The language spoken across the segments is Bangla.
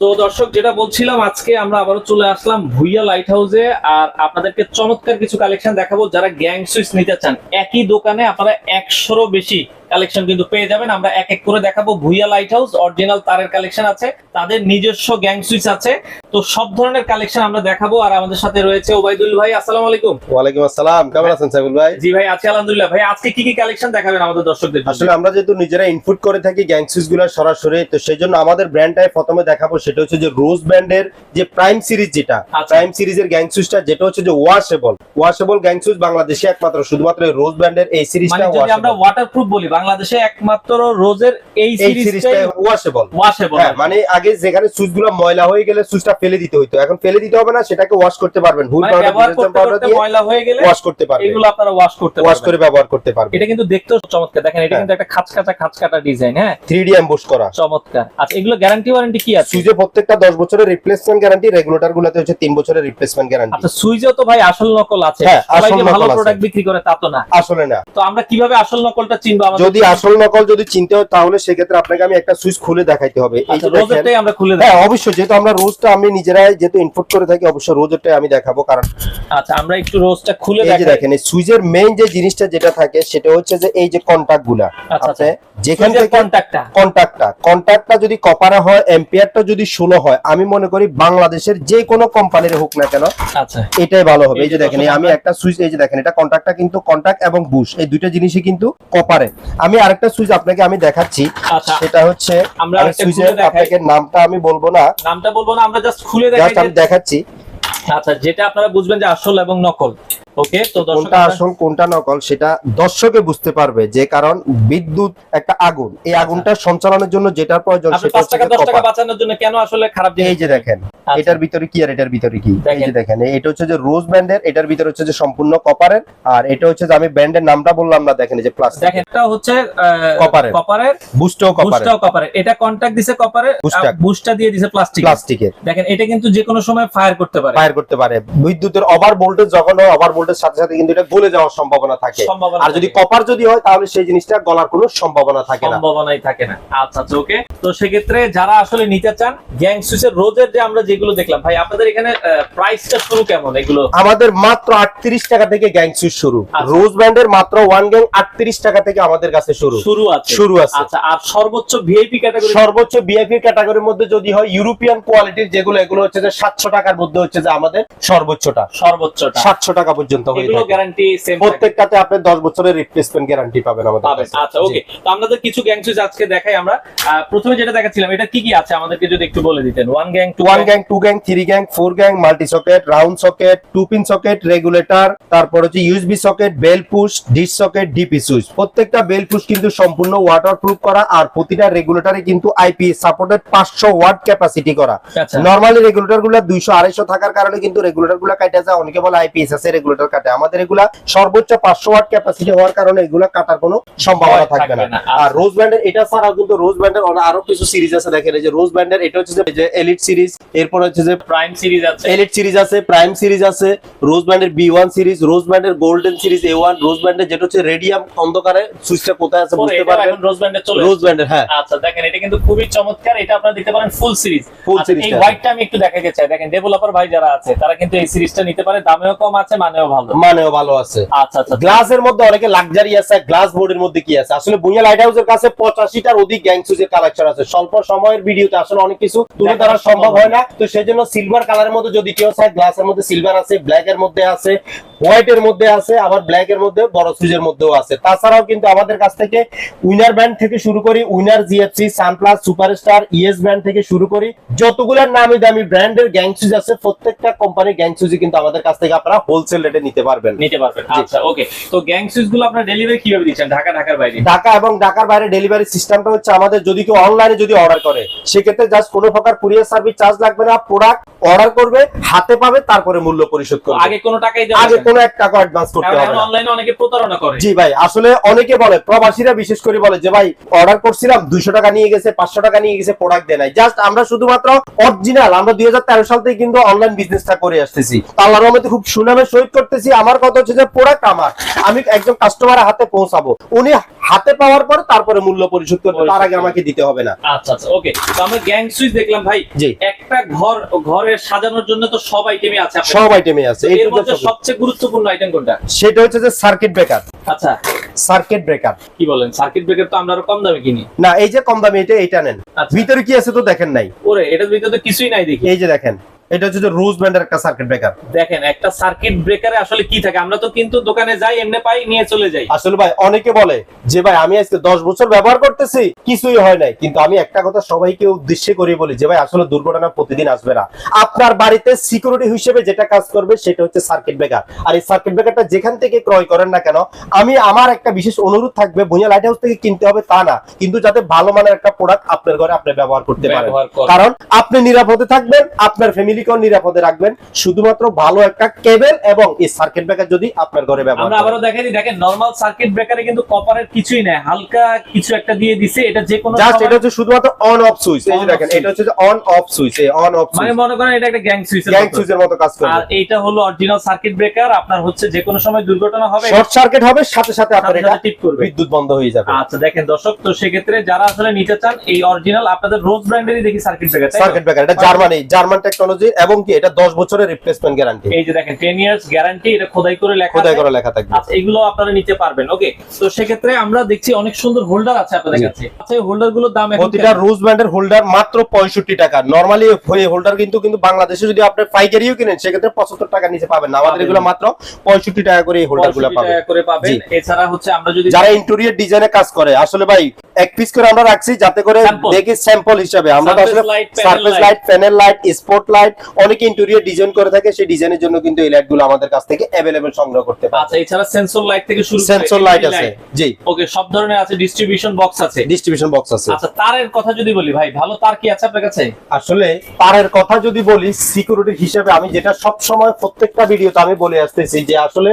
তো দর্শক, যেটা বলছিলাম, আজকে আমরা আবারও চলে আসলাম ভুইয়া লাইট হাউসে আর আপনাদেরকে চমৎকার কিছু কালেকশন দেখাবো যারা গ্যাং সুইচ নিতে চান। একই দোকানে আপনারা একশোরও বেশি কালেকশন কিন্তু পেয়ে যাবেন। আমরা এক এক করে দেখাবো। ভুইয়া লাইট হাউস অরিজিনাল তারের কালেকশন আছে তাদের নিজস্ব গ্যাং সুইচ আছে। তো সব ধরনের কালেকশন আমরা দেখাবো। আর আমাদের সাথে রয়েছে ওবাইদুল ভাই আসসালামু আলাইকুম। ওয়ালাইকুম আসসালাম কেমন আছেন সাইবুল ভাই? জি ভাই আছি আলহামদুলিল্লাহ। ভাই আজকে কি কি কালেকশন দেখাবেন আমাদের দর্শকদের আসলে আমরা যেহেতু নিজেরা ইনপুট করে থাকি গ্যাংসুইচগুলো সরাসরি তো সেই জন্য আমাদের ব্র্যান্ডটাই প্রথমে দেখাবো। সেটা হচ্ছে যে রোজ ব্র্যান্ডের যে প্রাইম সিরিজ যেটা। প্রাইম সিরিজের গ্যাংসুইচটা যেটা হচ্ছে যে ওয়াশেবল ওয়াশেবল গ্যাংসুইচ বাংলাদেশে একমাত্র শুধুমাত্র রোজ ব্র্যান্ডের এই সিরিজটা মানে যদি আমরা ওয়াটারপ্রুফ বলি বাংলাদেশে একমাত্র রোজের এই এই সিরিজটাই ওয়াশেবল ওয়াশেবল হ্যাঁ মানে আগে যেখানে সুইচগুলো ময়লা হয়ে গেলে সুইচটা ফেলে দিতে হতো এখন ফেলে দিতে হবে না সেটাকে ওয়াশ করতে পারবেন। হুল মানে ব্যবহার করতে পাউডার দিয়ে ময়লা হয়ে গেলে ওয়াশ করতে পারবেন। এগুলো আপনারা ওয়াশ করতে ওয়াশ করে ব্যবহার করতে পারবেন। এটা কিন্তু দেখতেও চমৎকার। দেখেন এটা হ্যাঁ। কিন্তু একটা খাঁচকাটা খাঁচকাটা ডিজাইন হ্যাঁ? 3D এমবোস করা। চমৎকার। আচ্ছা এগুলো গ্যারান্টি ওয়ারেন্টি কি আছে? সুইচে প্রত্যেকটা 10 বছরের রিপ্লেসমেন্ট গ্যারান্টি রেগুলেটর গুলোতে হচ্ছে 3 বছরের রিপ্লেসমেন্ট গ্যারান্টি আচ্ছা তো ভাই আসল নকল আছে। হ্যাঁ, সবাই ভালো প্রোডাক্ট বিক্রি করে তা তো না। আসলে না। তো আমরা কীভাবে আসল নকলটা চিনবো আমাদের যদি আসল নকল যদি চিনতে হয় তাহলে সেক্ষেত্রে আপনাকে আমি একটা সুইচ খুলে দেখাইতে হবে। আচ্ছা আমরা খুলে হ্যাঁ অবশ্যই যেহেতু আমরা রোজটা আমি নিজেরাই যেহেতু ইনপুট করে থাকি অবশ্যই রোজেরটাই আমি দেখাবো কারণ আচ্ছা আমরা একটু রোজটা খুলে এই যে দেখাই। দেখেন এই সুইচের মেইন যে জিনিসটা যেটা থাকে সেটা হচ্ছে যে এই যে কন্টাক্টগুলা আচ্ছা, যেখান থেকে কন্টাক্টটা কন্টাক্টটা কন্টাক্টটা যদি কপারে হয় এম্পিয়ারটা যদি ষোলো হয় আমি মনে করি বাংলাদেশের যে কোনো কোম্পানির হোক না কেন আচ্ছা। এটাই ভালো হবে। এই যে দেখেন আমি একটা সুইচ এই যে দেখেন এটা কন্টাক্টটা কিন্তু কন্টাক্ট এবং বুশ এই দুইটা জিনিসই কিন্তু কপারে। আমি আরেকটা সুইচ আপনাকে আমি দেখাচ্ছি। আচ্ছা সেটা হচ্ছে আমরা সুইচের আপনাকে নামটা আমি বলব না। নামটা বলব না আমরা জাস্ট খুলে দেখাচ্ছি। আচ্ছা যেটা আপনারা বুঝবেন যে আসল এবং নকল। ওকে তো কোনটা আসল কোনটা নকল সেটা দর্শকে বুঝতে পারবে যে কারণ বিদ্যুৎ একটা আগুন। এই আগুনটা সঞ্চালনের জন্য যেটার প্রয়োজন সেটা হচ্ছে টাকা। বাঁচানোর জন্য কেন আসলে খারাপ জিনিস? এই যে দেখেন আচ্ছা। এটার ভিতরে কি আর এটার ভিতরে কি? এই যে দেখেন। এটা হচ্ছে যে রোজ ব্যান্ডের এটার ভিতরে হচ্ছে যে সম্পূর্ণ কপারের আর এটা হচ্ছে যে আমি ব্যান্ডের নামটা বললাম না দেখেন যে প্লাস্টিক দেখেন এটা হচ্ছে কপারের। কপারের বুস্টও কপারের কপারের এটা কন্টাক্ট দিছে কপারের দিয়ে দিছে প্লাস্টিক প্লাস্টিকের দেখেন এটা কিন্তু যে কোনো সময় ফায়ার করতে পারে। ফায়ার করতে পারে। বিদ্যুতের ওভার ভোল্টেজ যখন ওভার ভোল্টেজ সাথে সাথে কিন্তু এটা গলে যাওয়ার সম্ভাবনা থাকে। আর যদি কপার যদি হয় তাহলে সেই জিনিসটা গলার কোনো সম্ভাবনা থাকে না। সম্ভাবনাই থাকে না। আচ্ছা আচ্ছা ওকে তো সেক্ষেত্রে যারা আসলে নিতে চান গ্যাং সুইচের রোজের যে আমরা যেগুলো দেখলাম ভাই আপনাদের এখানে প্রাইসটা শুরু কেমন এগুলো? আমাদের মাত্র আটত্রিশ টাকা থেকে গ্যাং সুইচ শুরু। আচ্ছা। রোজ ব্যান্ডের মাত্র ওয়ান গ্যাং আটত্রিশ টাকা থেকে আমাদের কাছে শুরু। শুরু আছে। শুরু আছে। আচ্ছা আর সর্বোচ্চ ভিআইপি ক্যাটাগরি সর্বোচ্চ বিআইপি ক্যাটাগরির মধ্যে যদি হয় ইউরোপিয়ান কোয়ালিটির যেগুলো এগুলো হচ্ছে যে সাতশো টাকার মধ্যে হচ্ছে যে আমাদের সর্বোচ্চটা। সর্বোচ্চটা। সাতশো টাকা পর্যন্ত। হয়ে এগুলো থাকে। গ্যারান্টি সেম প্রত্যেকটাতে আপনি দশ বছরের রিপ্লেসমেন্ট গ্যারান্টি পাবেন আমাদের পাবেন। আচ্ছা ওকে তো কিছু গ্যাং সুইচ আজকে দেখাই আমরা। প্রথমে যেটা দেখাচ্ছিলাম এটা কি কি আছে? আমাদেরকে যদি একটু বলে দিতেন। One gang two one gang two gang three gang four gang multi socket round socket two pin socket regulator তারপর হচ্ছে USB socket bell push dish socket DP switch প্রত্যেকটা বেল পুশ কিন্তু সম্পূর্ণ ওয়াটার প্রুফ করা আর প্রতিটা রেগুলেটরে কিন্তু আইপি সাপোর্টেড পাঁচশো ওয়াট ক্যাপাসিটি করা। নর্মালি রেগুলেটরগুলা দুইশো আড়াইশো থাকার কারণে কিন্তু রেগুলেটরগুলা কাটা যায় অনেকে বলে আইপিএস আছে রেগুলেটর কাটে। আমাদের এগুলা সর্বোচ্চ পাঁচশো ওয়াট ক্যাপাসিটি হওয়ার কারণে এগুলা কাটার কোনো সম্ভাবনা থাকবে না। আর রোজ ব্যান্ডের এটা ছাড়াও কিন্তু রোজ ব্যান্ডের আরও কিছু সিরিজ আছে দেখেন এই যে রোজ ব্যান্ডের এটা হচ্ছে যে এলিট সিরিজ এরপর হচ্ছে যে প্রাইম সিরিজ আছে। এলিট সিরিজ আছে প্রাইম সিরিজ আছে রোজ ব্যান্ডের বি ওয়ান সিরিজ রোজ ব্যান্ডের golden series A one rose ব্যান্ডের যেটা হচ্ছে রেডিয়াম অন্ধকারে সুইচটা কোথায় আছে বুঝতে পারবেন? রোজ ব্যান্ডে চলে রোজ ব্যান্ডের হ্যাঁ। আচ্ছা দেখেন এটা কিন্তু খুবই চমৎকার। এটা আপনারা দেখতে পারেন ফুল সিরিজ Full এই series হোয়াইটটা আমি একটু দেখাতে চাই। দেখেন ডেভেলপার ভাই যারা আছে তারা কিন্তু এই সিরিজটা নিতে পারে। দামেও কম আছে মানেও ভালো। মানেও ভালো আছে। আচ্ছা আচ্ছা। গ্লাসের মধ্যে অনেকে লাক্সারি আছে গ্লাস বোর্ডের মধ্যে কি আছে? আসলে বুনিয়া লাইট হাউসের কাছে পঁচাশিটার অধিক গ্যাং সুইচের কালেকশন আছে। স্বল্প সময়ের ভিডিওতে আসলে অনেক কিছু তুলে ধরা সম্ভব সম্ভব। হয় না। তো সেই সিলভার কালারের মধ্যে যদি কেউ চায় গ্লাসের মধ্যে সিলভার আছে ব্ল্যাক এর মধ্যে আছে হোয়াইট এর মধ্যে আছে আবার ব্ল্যাক এর মধ্যে বড় সুইচের মধ্যেও আছে। তাছাড়াও কিন্তু আমাদের কাছ থেকে উইনার ব্যান্ড থেকে শুরু করি winner GFC Sunplus superstar ES band থেকে শুরু করি। যতগুলোর নামি দামি ব্র্যান্ডের গ্যাং আছে প্রত্যেকটা কোম্পানির গ্যাং কিন্তু আমাদের কাছ থেকে আপনারা হোলসেল রেটে নিতে পারবেন নিতে পারবেন। আচ্ছা ওকে তো গ্যাং সুইচগুলো আপনারা ডেলিভারি কীভাবে দিচ্ছেন? ঢাকা ঢাকার বাইরে। ঢাকা এবং ঢাকার বাইরে ডেলিভারি সিস্টেমটা হচ্ছে আমাদের যদি কেউ অনলাইনে যদি অর্ডার করে সেক্ষেত্রে জাস্ট কোনো প্রকার কুরিয়ার সার্ভিস চার্জ লাগবে না প্রোডাক্ট অর্ডার করবে হাতে পাবে তারপরে মূল্য পরিশোধ করবে। আগে কোনো টাকাই দেওয়া আগে কোনো এক টাকা অ্যাডভান্স করতে হবে অনলাইনে অনেকে প্রতারণা করে। জি ভাই আসলে অনেকে বলে প্রবাসীরা বিশেষ করে বলে যে ভাই অর্ডার করছিলাম দুইশো টাকা নিয়ে গেছে পাঁচশো টাকা নিয়ে গেছে প্রোডাক্ট দেয় নাই। জাস্ট আমরা শুধুমাত্র অরিজিনাল আমরা দুই সাল থেকে কিন্তু অনলাইন বিজনেসটা করে আসতেছি। আল্লাহর রহমতে খুব সুনামের সহিত করতেছি। আমার কথা হচ্ছে যে প্রোডাক্ট আমার। আমি একজন কাস্টমারের হাতে পৌঁছাবো। উনি হাতে পাওয়ার পরে তারপরে মূল্য পরিশোধ করবে তার আগে আমাকে দিতে হবে না। আচ্ছা আচ্ছা ওকে তো আমরা গ্যাং সুইচ দেখলাম ভাই। একটা ঘর ঘরের সাজানোর জন্য তো সব আইটেমই আছে সব আইটেমে আছে এর মধ্যে সবচেয়ে গুরুত্বপূর্ণ আইটেম কোনটা? সেটা হচ্ছে যে সার্কিট ব্রেকার আচ্ছা। সার্কিট ব্রেকার কি বলেন সার্কিট ব্রেকার তো আমরা কম দামে কিনি। না এই যে কম দামে এটা এটা নেন। আচ্ছা। ভিতরে কি আছে তো দেখেন নাই। ওরে এটার ভিতরে তো কিছুই নাই দেখি। এই যে দেখেন। এটা হচ্ছে রোজ ব্যান্ডের একটা সার্কিট ব্রেকার দেখেন একটা সার্কিট ব্রেকারে আসলে কি থাকে? আমরা তো কিন্তু দোকানে যাই এমনি পাই নিয়ে চলে যাই। আসলে ভাই অনেকে বলে যে ভাই আমি আজকে দশ বছর ব্যবহার করতেছি কিছুই হয় নাই। কিন্তু আমি একটা কথা সবাইকে উদ্দেশ্যে করে বলি যে ভাই আসলে দুর্ঘটনা প্রতিদিন আসবে না। আপনার বাড়িতে সিকিউরিটি হিসেবে যেটা কাজ করবে সেটা হচ্ছে সার্কিট ব্রেকার আর এই সার্কিট ব্রেকারটা যেখান থেকে ক্রয় করেন না কেন আমি আমার একটা বিশেষ অনুরোধ থাকবে ভুঁইয়া লাইট হাউস থেকে কিনতে হবে তা না। কিন্তু যাতে ভালো মানের একটা প্রোডাক্ট আপনার ঘরে আপনি ব্যবহার করতে পারেন। কারণ আপনি নিরাপদে থাকবেন আপনার ফ্যামিলিকেও নিরাপদে রাখবেন। শুধুমাত্র ভালো একটা কেবল এবং এই সার্কিট ব্রেকার যদি আপনার ঘরে ব্যবহার আমরা। আবারও দেখাই দিই দেখেন নরমাল সার্কিট ব্রেকারে কিন্তু কপারের কিছুই নাই। হালকা কিছু একটা দিয়ে দিছে এটা যে কোনো জাস্ট এটা হচ্ছে শুধুমাত্র অন অফ সুইচ এই যে দেখেন এটা হচ্ছে অন অফ সুইচ এই অন অফ মানে মনে করেন এটা একটা গ্যাং সুইচ গ্যাং সুইচের মতো কাজ করে আর এইটা হলো অরিজিনাল সার্কিট ব্রেকার আপনার হচ্ছে যে কোনো সময় দুর্ঘটনা হবে শর্ট সার্কিট হবে সাথে সাথে আপনার এটা টিপ করবে। বিদ্যুৎ বন্ধ হয়ে যাবে। আচ্ছা দেখেন দর্শক তো সেক্ষেত্রে যারা আসলে নিতে চান এই অরিজিনাল আপনাদের রোজ ব্র্যান্ডেরই দেখি সার্কিট ব্রেকার সার্কিট ব্রেকার এটা জার্মানি জার্মান টেকনোলজি এবং কি এটা 10 বছরের রিপ্লেসমেন্ট গ্যারান্টি এই যে দেখেন 10 ইয়ার্স গ্যারান্টি এটা খোদাই করে লেখা খোদাই করে লেখা থাকবে। আচ্ছা এগুলো আপনারা নিতে পারবেন ওকে তো সেক্ষেত্রে আমরা দেখছি অনেক সুন্দর হোল্ডার আছে আপনাদের কাছে। আচ্ছা এই হোল্ডারগুলোর দাম এখন প্রতিটা রোজ ব্যান্ডের হোল্ডার মাত্র 65 টাকা। নরমালি এই হোল্ডার কিন্তু কিন্তু বাংলাদেশে যদি আপনি পাইকারিও কিনেন সেক্ষেত্রে 75 টাকা নিচে পাবেন না। আমাদের এগুলো মাত্র 65 টাকা করে এই হোল্ডারগুলো 65 পাবেন করে পাবেন। এছাড়া হচ্ছে আমরা যদি যারা ইন্টেরিয়র ডিজাইনে কাজ করে আসলে ভাই এক পিস করে আমরা রাখছি যাতে করে দেখি স্যাম্পল হিসাবে। আমরা আসলে surface light panel light spot light অনেকে ইন্টেরিয়র ডিজাইন করে থাকে সেই ডিজাইনের জন্য কিন্তু এই লাইটগুলো আমাদের কাছ থেকে অ্যাভেলেবল সংগ্রহ করতে পারে। আচ্ছা এছাড়া সেন্সর লাইট থেকে শুরু করে সেন্সর লাইট আছে জি। ওকে সব ধরনের আছে ডিস্ট্রিবিউশন বক্স আছে। ডিস্ট্রিবিউশন বক্স আছে। আচ্ছা তারের কথা যদি বলি ভাই ভালো তার কি আছে আপনার কাছে? আসলে তারের কথা যদি বলি সিকিউরিটি হিসেবে আমি যেটা সব সময় প্রত্যেকটা ভিডিওতে আমি বলে আসতেছি যে আসলে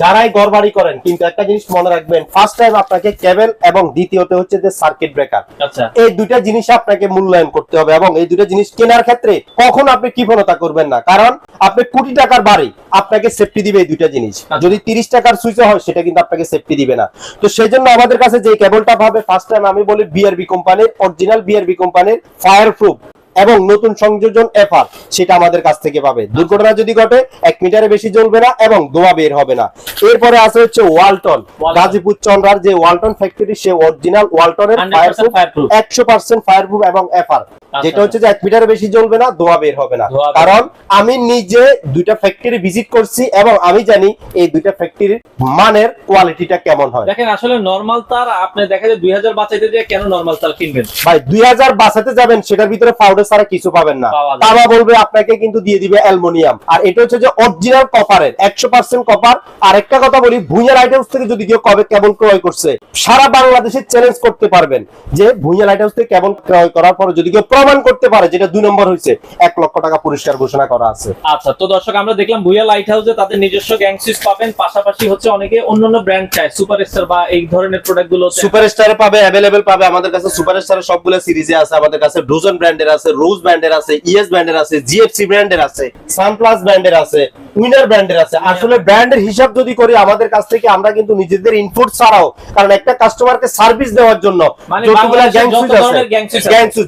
যারাই গড়বাড়ি করেন কিন্তু একটা জিনিস মনে রাখবেন ফার্স্ট টাইম আপনাকে কেবল এবং দ্বিতীয়তে হচ্ছে যে সার্কিট ব্রেকার আচ্ছা। এই দুইটা জিনিস আপনাকে মূল্যায়ন করতে হবে এবং এই দুইটা জিনিস কেনার ক্ষেত্রে কখন আপনি কৃপণতা করবেন না। কারণ আপনি কোটি টাকার বাড়ি আপনাকে সেফটি দিবে এই দুইটা জিনিস। আচ্ছা। যদি তিরিশ টাকার সুইচ হয় সেটা কিন্তু আপনাকে সেফটি দিবে না। তো সেই জন্য আমাদের কাছে যে কেবলটা ভাবে ফার্স্ট টাইম আমি বলি বিআরবি কোম্পানির অরিজিনাল বিআরবি কোম্পানির ফায়ার প্রুফ এবং নতুন সংযোজন এফআর সেটা আমাদের কাছ থেকে পাবে। দুর্ঘটনা যদি ঘটে এক মিটারে বেশি জ্বলবে না এবং ধোঁয়া বের হবে না। এরপরে আছে হচ্ছে ওয়ালটন। গাজীপুর চন্দ্রার যে ওয়ালটন ফ্যাক্টরি সে অরিজিনাল ওয়ালটনের ফায়ার 100% fireproof। একশো পার্সেন্ট ফায়ার প্রুফ এবং এফআর। যেটা হচ্ছে যে এক মিটারে বেশি জ্বলবে না ধোঁয়া বের হবে না। কারণ আমি নিজে দুইটা ফ্যাক্টরি ভিজিট করছি এবং আমি জানি এই দুইটা ফ্যাক্টরির মানের কোয়ালিটিটা কেমন হয়। দেখেন আসলে নরমাল তার আপনি দেখা যায় দুই হাজার বাঁচাইতে দিয়ে কেন নরমাল তার কিনবেন? ভাই দুই হাজার বাঁচাতে যাবেন সেটার ভিতরে পাউডার ছাড়া কিছু পাবেন না। তারা বলবে আপনাকে কিন্তু দিয়ে দিবে অ্যালুমিনিয়াম। আর এটা হচ্ছে যে অরিজিনাল কপারের একশো পার্সেন্ট কপার আর একটা কথা বলি ভুঁইয়া লাইট হাউস থেকে যদি কেউ কবে কেবল ক্রয় করছে সারা বাংলাদেশে চ্যালেঞ্জ করতে পারবেন যে ভুঁইয়া লাইট হাউস থেকে কেবল ক্রয় করার পরে যদি কেউ প্রমাণ করতে পারে যেটা দুই নম্বর হয়েছে এক লক্ষ টাকা পুরস্কার ঘোষণা করা আছে। আচ্ছা তো দর্শক আমরা দেখলাম ভুইয়া লাইট হাউসে তাদের নিজস্ব গ্যাং সুইচ পাবেন। পাশাপাশি হচ্ছে অনেকে অন্যান্য ব্র্যান্ড চায় সুপার স্টার বা এই ধরনের প্রোডাক্টগুলো চায়। সুপারস্টারে পাবে অ্যাভেলেবেল পাবে। আমাদের কাছে সুপারস্টারের সবগুলো সিরিজে আছে। আমাদের কাছে ডোজন ব্র্যান্ডের আছে রোজ ব্র্যান্ডের আছে ইএস ব্র্যান্ডের আছে জিএফসি ব্র্যান্ডের আছে সানপ্লাস ব্র্যান্ডের আছে উইনার ব্র্যান্ডের আছে। আসলে ব্র্যান্ডের হিসাব যদি করি আমাদের কাছ থেকে আমরা কিন্তু নিজেদের ইনপুট ছাড়াও কারণ একটা কাস্টমারকে সার্ভিস দেওয়ার জন্য মানে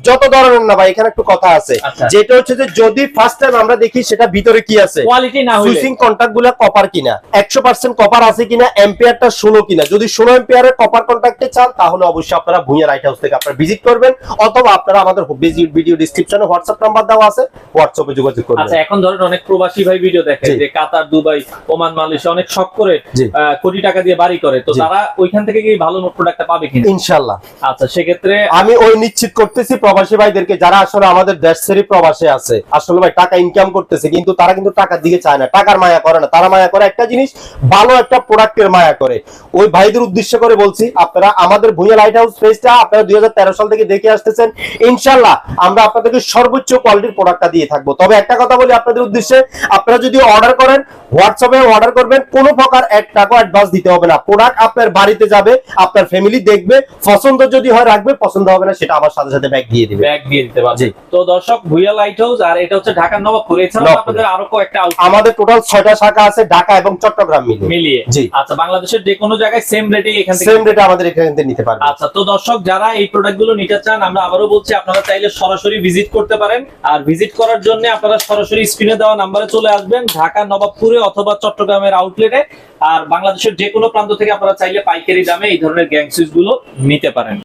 যত আছে ধরনের না ভাই এখানে একটু কথা আছে। আচ্ছা। যেটা হচ্ছে যে যদি ফার্স্ট টাইম আমরা দেখি সেটা ভিতরে কি আছে? কোয়ালিটি না সুইচিং কন্টাক্টগুলা কপার কিনা? একশো পার্সেন্ট কপার আছে কিনা? এম্পিয়ারটা ষোলো কিনা? যদি ষোলো এম্পিয়ারের কপার কন্টাক্টে চান তাহলে অবশ্যই আপনারা ভুঁইয়া রাইট হাউস থেকে আপনারা ভিজিট করবেন অথবা আপনারা আমাদের ভিডিও ডিসক্রিপশনে হোয়াটসঅ্যাপ নাম্বার দেওয়া আছে হোয়াটসঅ্যাপে যোগাযোগ করবেন। আচ্ছা এখন ধরেন অনেক প্রবাসী ভাই ভিডিও দেখে যে কাতার দুবাই ওমান মালয়েশিয়া অনেক শখ করে কোটি টাকা দিয়ে বাড়ি করে। তো তারা ওইখান থেকে কি ভালো প্রোডাক্টটা পাবে কিনা? ইনশাল্লাহ আচ্ছা সেক্ষেত্রে আমি ওই নিশ্চিত করতেছি প্রবাসী ভাইদেরকে যারা আসলে আমাদের দেশ ছেড়ে প্রবাসে আছে আসলে ভাই টাকা ইনকাম করতেছে কিন্তু তারা কিন্তু টাকার দিকে চায় না টাকার মায়া করে না। তারা মায়া করে একটা জিনিস ভালো একটা প্রোডাক্টের মায়া করে। ওই ভাইদের উদ্দেশ্য করে বলছি আপনারা আমাদের ভুঁইয়া লাইট হাউস পেজটা আপনারা দুই হাজার তেরো সাল থেকে দেখে আসতেছেন। ইনশাল্লাহ আমরা আপনাদেরকে সর্বোচ্চ কোয়ালিটির প্রোডাক্টটা দিয়ে থাকব। তবে একটা কথা বলি আপনাদের উদ্দেশ্যে আপনারা যদি অর্ডার করেন হোয়াটসঅ্যাপে অর্ডার করবেন কোনো প্রকার এক টাকা অ্যাডভান্স দিতে হবে না। প্রোডাক্ট আপনার বাড়িতে যাবে আপনার ফ্যামিলি দেখবে পছন্দ যদি হয় রাখবে পছন্দ হবে না সেটা আমার সাথে সাথে ব্যাগ দিয়ে দিবে। ব্যাগ দিয়ে দিতে পারবে। তো দর্শক ভুইয়া লাইট হাউস আর এটা হচ্ছে ঢাকার নবাবপুর। নবাবপুরে। আপনাদের আরও কয়েকটা আমাদের টোটাল ছয়টা শাখা আছে ঢাকা এবং চট্টগ্রাম মিলে মিলিয়ে। জি। আচ্ছা বাংলাদেশের যে কোনো জায়গায় সেম রেটে এখান থেকে সেম রেটে আমাদের এখান থেকে নিতে পারবে। আচ্ছা তো দর্শক যারা এই প্রোডাক্টগুলো নিতে চান আমরা আবারও বলছি আপনারা চাইলে সরাসরি ভিজিট করতে পারেন। আর ভিজিট করার জন্য আপনারা সরাসরি স্ক্রিনে দেওয়া নাম্বারে চলে আসবেন, ঢাকা, নবাবপুরে অথবা চট্টগ্রামের আউটলেটে আর বাংলাদেশের যে কোনো প্রান্ত থেকে আপনারা চাইলে পাইকারি দামে এই ধরনের গ্যাং সুইচগুলো নিতে পারেন।